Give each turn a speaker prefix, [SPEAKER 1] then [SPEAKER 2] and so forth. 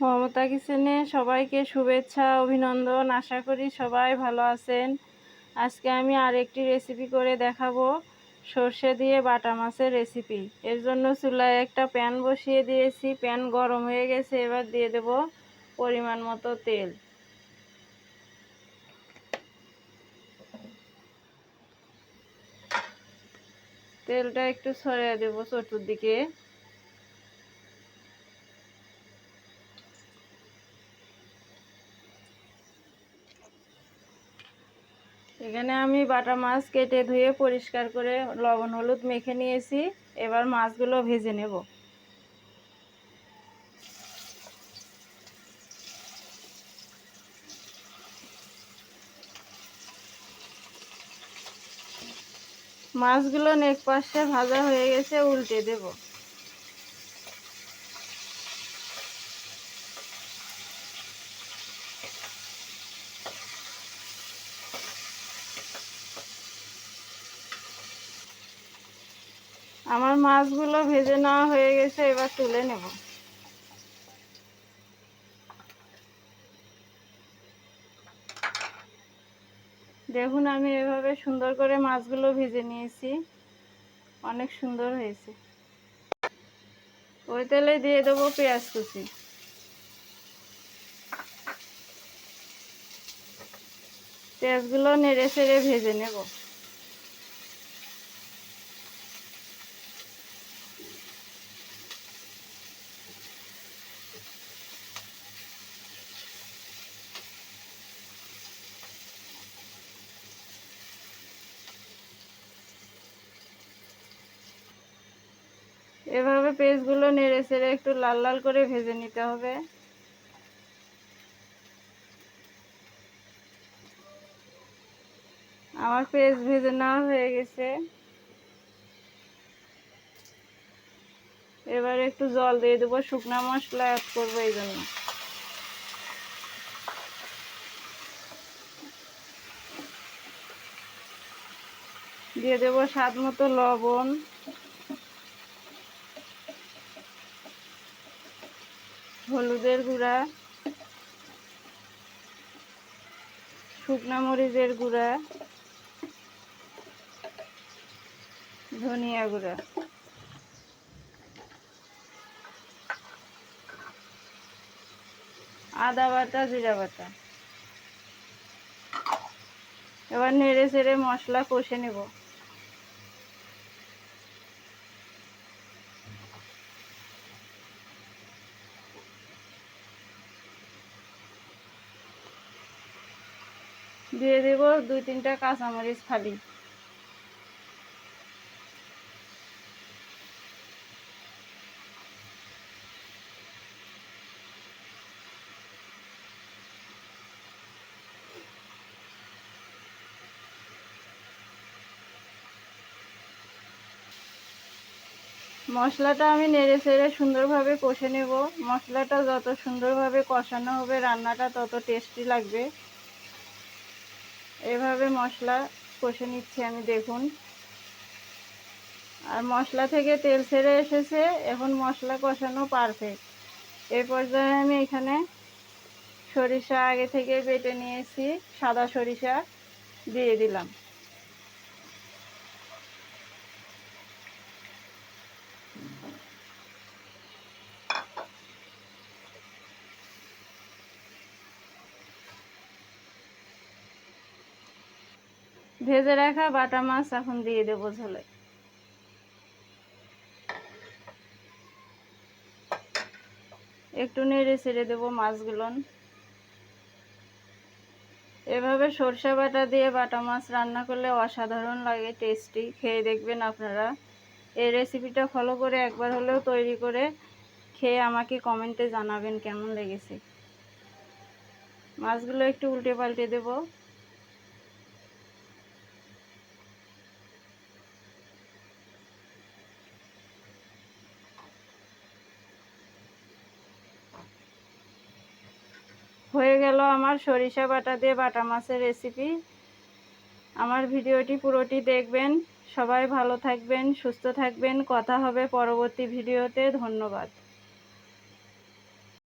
[SPEAKER 1] মমতা কিচেনে সবাইকে শুভেচ্ছা, অভিনন্দন। আশা করি সবাই ভালো আছেন। আজকে আমি আরেকটি রেসিপি করে দেখাবো। সর্ষে দিয়ে বাটা মাছের রেসিপি এর জন্য চুলায় একটা প্যান বসিয়ে দিয়েছি। প্যান গরম হয়ে গেছে, এবার দিয়ে দেব পরিমাণ মতো তেল। তেলটা একটু ছড়িয়ে দেবো চতুর্দিকে। এখানে আমি বাটা মাছ কেটে ধুয়ে পরিষ্কার করে লবণ, হলুদ মেখে নিয়েছি। এবার মাছগুলো ভেজে নেব। মাছগুলো নেক পাশে ভাজা হয়ে গেছে, উল্টে দেবো। আমার মাছগুলো ভেজে নেওয়া হয়ে গেছে, এবার তুলে নেব। দেখুন, আমি এভাবে সুন্দর করে মাছগুলো ভেজে নিয়েছি। অনেক সুন্দর হয়েছে। ওই তেলে দিয়ে দেবো পেঁয়াজ কুচি। পেঁয়াজগুলো নেড়ে চেড়ে ভেজে নেব। এভাবে পেস্টগুলো নেড়ে চেড়ে একটু লাল লাল করে ভেজে নিতে হবে। আমার পেস্ট ভেজে নেওয়া হয়ে গেছে। এবার একটু জল দিয়ে দেবো, শুকনা মশলা অ্যাড করব এই জন্য। দিয়ে দেবো স্বাদ মতো লবণ। হলুদের গুঁড়া, শুকনা মরিচের গুঁড়া, ধনিয়া গুঁড়া। আদা বাটা, জিরা বাটা। এবার নেড়ে চেড়ে মশলা কষে নেব। দিয়ে দেব দুই তিনটা কাঁচামরিচ খালি মশলাটা আমি নেড়ে চেড়ে সুন্দরভাবে কষে নেব। মশলাটা যত সুন্দরভাবে কষানো হবে, রান্নাটা তত টেস্টি লাগবে। এভাবে মশলা কষে নিচ্ছি আমি, দেখুন। আর মশলা থেকে তেল ছেড়ে এসেছে, এখন মশলা কষানো পারফেক্ট এ পর্যায়ে আমি এখানে সরিষা আগে থেকে বেটে নিয়েছি, সাদা সরিষা দিয়ে দিলাম। ভেজে রাখা বাটা মাছ এখন দিয়ে দেবো ঝোলে। একটু নেড়ে ছেড়ে দেবো মাছগুলো। এভাবে সরষে বাটা দিয়ে বাটা মাছ রান্না করলে অসাধারণ লাগে টেস্টি খেয়ে দেখবেন আপনারা। এই রেসিপিটা ফলো করে একবার হলেও তৈরি করে খেয়ে আমাকে কমেন্টে জানাবেন কেমন লেগেছে। মাছগুলো একটু উল্টে পাল্টে দেবো। হয়ে গেল আমার সরিষা বাটা দিয়ে বাটা মাছের রেসিপি আমার ভিডিওটি পুরোটি দেখবেন। সবাই ভালো থাকবেন, সুস্থ থাকবেন। কথা হবে পরবর্তী ভিডিওতে। ধন্যবাদ।